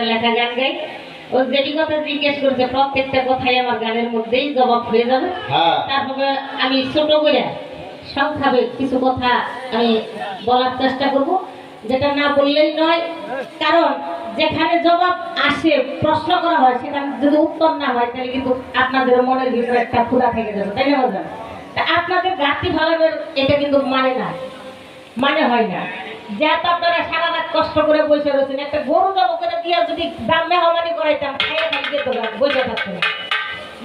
লেখা গান গাই। ও যেটি কথা জিজ্ঞেস করছে প্রত্যেকটা কথাই আমার গানের মধ্যেই জবাব হয়ে যাবে। হ্যাঁ। তারপরে আমি ছোট করে সংক্ষেপে কিছু কথা আমি বলার চেষ্টা করব। যেটা না বললেই নয় কারণ যেখানে জবাব আসে প্রশ্ন করা হয় সেখানে যদি উত্তর না হয় তাহলে কিন্তু আপনাদের মনের ভিতরে একটা ক্ষুধা থেকে যাবে তাই না বলবেন তা আপনাদের ঘাটতি ভালোবের এটা কিন্তু মানে না মানে হয় না। যেহেতু আপনারা সারা রাত কষ্ট করে বসে রয়েছেন একটা গরু জব করে দিয়ে যদি দাম মেহমানি করাইতাম খাইয়ে খাই যেত বসে থাকতো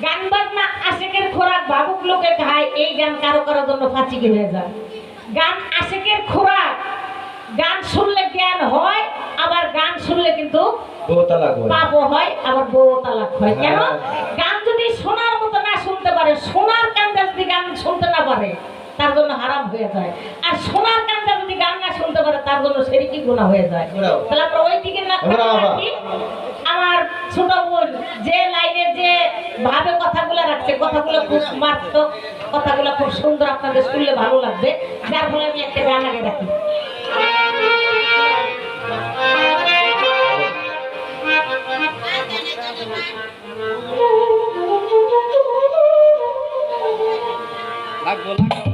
গান বাজনা আশেকের খোরাক ভাবুক লোকে খায় এই গান কারও কারও জন্য ফাঁচিকে হয়ে যায়। গান আশেকের খোরাক গান শুনলে জ্ঞান হয় আবার গান শুনলে কিন্তু পাপও হয় আবার বউ তালাক হয়। কেন? হ্যাঁ। গান যদি শোনার মতো না শুনতে পারে শোনার কানটা যদি গান শুনতে না পারে তার জন্য হারাম হয়ে যায়। আর সোনার কানটা যদি গান না শুনতে পারে তার জন্য সেরিকি গুণা হয়ে যায়। তাহলে আমরা ওই দিকে না আমার ছোট বোন যে লাইনে যে ভাবে কথাগুলো রাখছে কথাগুলো খুব মারাত্মক কথাগুলো খুব সুন্দর আপনাদের শুনলে ভালো লাগবে। যার ফলে আমি একটা গান আগে রাখি। লাগবো লাগবো।